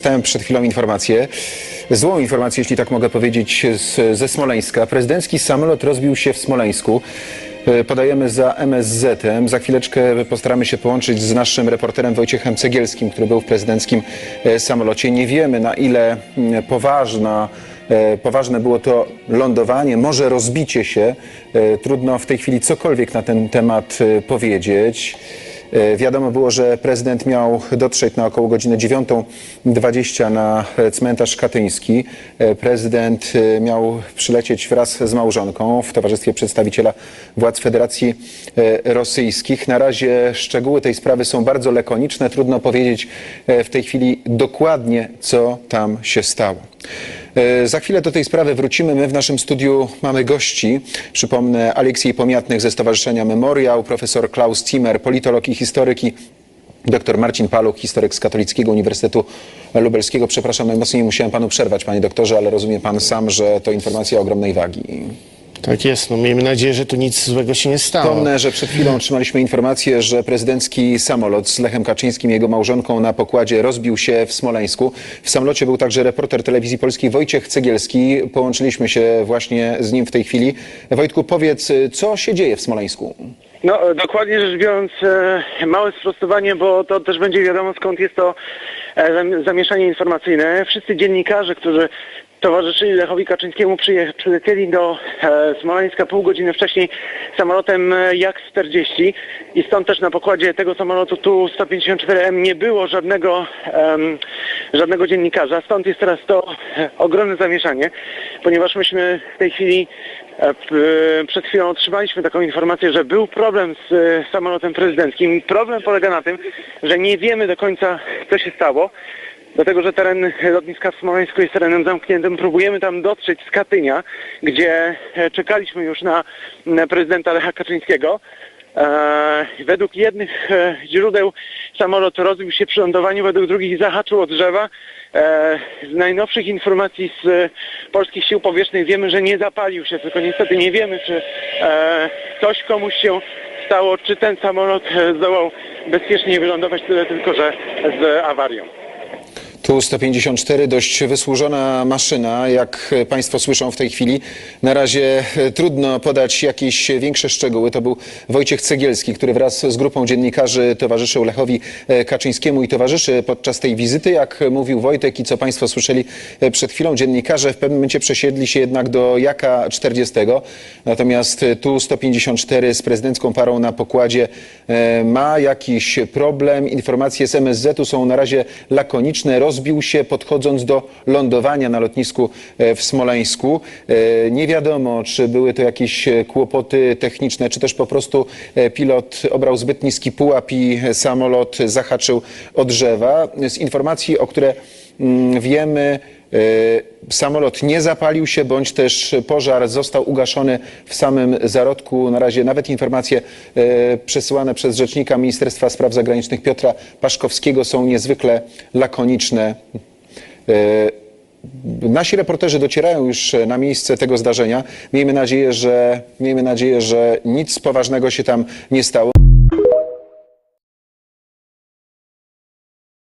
Dostałem przed chwilą informację, złą informację, jeśli tak mogę powiedzieć, z, ze Smoleńska. Prezydencki samolot rozbił się w Smoleńsku. E, Podajemy za MSZ-em. Za chwileczkę postaramy się połączyć z naszym reporterem Wojciechem Cegielskim, który był w prezydenckim e, samolocie. Nie wiemy na ile mm, poważna e, Poważne było to lądowanie, może rozbicie się. Trudno w tej chwili cokolwiek na ten temat powiedzieć. E, Wiadomo było, że prezydent miał dotrzeć na około godzinę 9.20 na cmentarz katyński. E, Prezydent e, miał przylecieć wraz z małżonką w towarzystwie przedstawiciela władz Federacji Rosyjskich. Na razie szczegóły tej sprawy są bardzo lakoniczne. Trudno powiedzieć w tej chwili dokładnie, co tam się stało. E, Za chwilę do tej sprawy wrócimy. My w naszym studiu mamy gości. Przypomnę Aleksiej Pomiatnych ze Stowarzyszenia Memoriał, profesor Klaus Zimmer, politolog i historyk i Doktor Marcin Paluch, historyk z Katolickiego Uniwersytetu Lubelskiego. Przepraszam, najmocniej musiałem panu przerwać, panie doktorze, ale rozumie pan sam, że to informacja ogromnej wagi. Tak jest, no miejmy nadzieję, że tu nic złego się nie stało. Przypomnę, że przed chwilą otrzymaliśmy informację, że prezydencki samolot z Lechem Kaczyńskim i jego małżonką na pokładzie rozbił się w Smoleńsku. W samolocie był także reporter telewizji polskiej Wojciech Cegielski. Połączyliśmy się właśnie z nim w tej chwili. Wojtku, powiedz, co się dzieje w Smoleńsku? No, dokładnie rzecz biorąc, e, małe sprostowanie, bo to też będzie wiadomo skąd jest to e, zam- zamieszanie informacyjne. Wszyscy dziennikarze, którzy towarzyszyli Lechowi Kaczyńskiemu, przylecieli do e, Smoleńska pół godziny wcześniej samolotem e, Jak-40 i stąd też na pokładzie tego samolotu Tu-154M nie było żadnego, em, żadnego dziennikarza. Stąd jest teraz to e, ogromne zamieszanie, ponieważ myśmy w tej chwili Przed chwilą otrzymaliśmy taką informację, że był problem z samolotem prezydenckim. Problem polega na tym, że nie wiemy do końca, co się stało. Dlatego, że teren lotniska w Smoleńsku jest terenem zamkniętym. Próbujemy tam dotrzeć z Katynia, gdzie e, czekaliśmy już na, prezydenta Lecha Kaczyńskiego. E, według jednych e, źródeł samolot rozbił się przy lądowaniu, według drugich zahaczył o drzewa. Z najnowszych informacji z polskich sił powietrznych wiemy, że nie zapalił się, tylko niestety nie wiemy, czy coś komuś się stało, czy ten samolot zdołał bezpiecznie wylądować, tyle tylko, że z awarią. Tu 154, dość wysłużona maszyna, jak Państwo słyszą w tej chwili. Na razie e, trudno podać jakieś większe szczegóły. To był Wojciech Cegielski, który wraz z grupą dziennikarzy towarzyszył Lechowi e, Kaczyńskiemu i towarzyszy podczas tej wizyty. Jak mówił Wojtek i co Państwo słyszeli e, przed chwilą, dziennikarze w pewnym momencie przesiedli się jednak do Jaka 40. Natomiast e, tu 154 z prezydencką parą na pokładzie ma jakiś problem. Informacje z MSZ-u są na razie lakoniczne. Rozbił się podchodząc do lądowania na lotnisku e, w Smoleńsku. E, Nie wiadomo, czy były to jakieś e, kłopoty techniczne, czy też po prostu pilot obrał zbyt niski pułap i samolot zahaczył o drzewa. Z informacji, o które wiemy, e, samolot nie zapalił się, bądź też pożar został ugaszony w samym zarodku. Na razie nawet informacje e, przesyłane przez rzecznika Ministerstwa Spraw Zagranicznych Piotra Paszkowskiego są niezwykle lakoniczne. E, Nasi reporterzy docierają już na miejsce tego zdarzenia. Miejmy nadzieję, że, miejmy nadzieję, że nic poważnego się tam nie stało.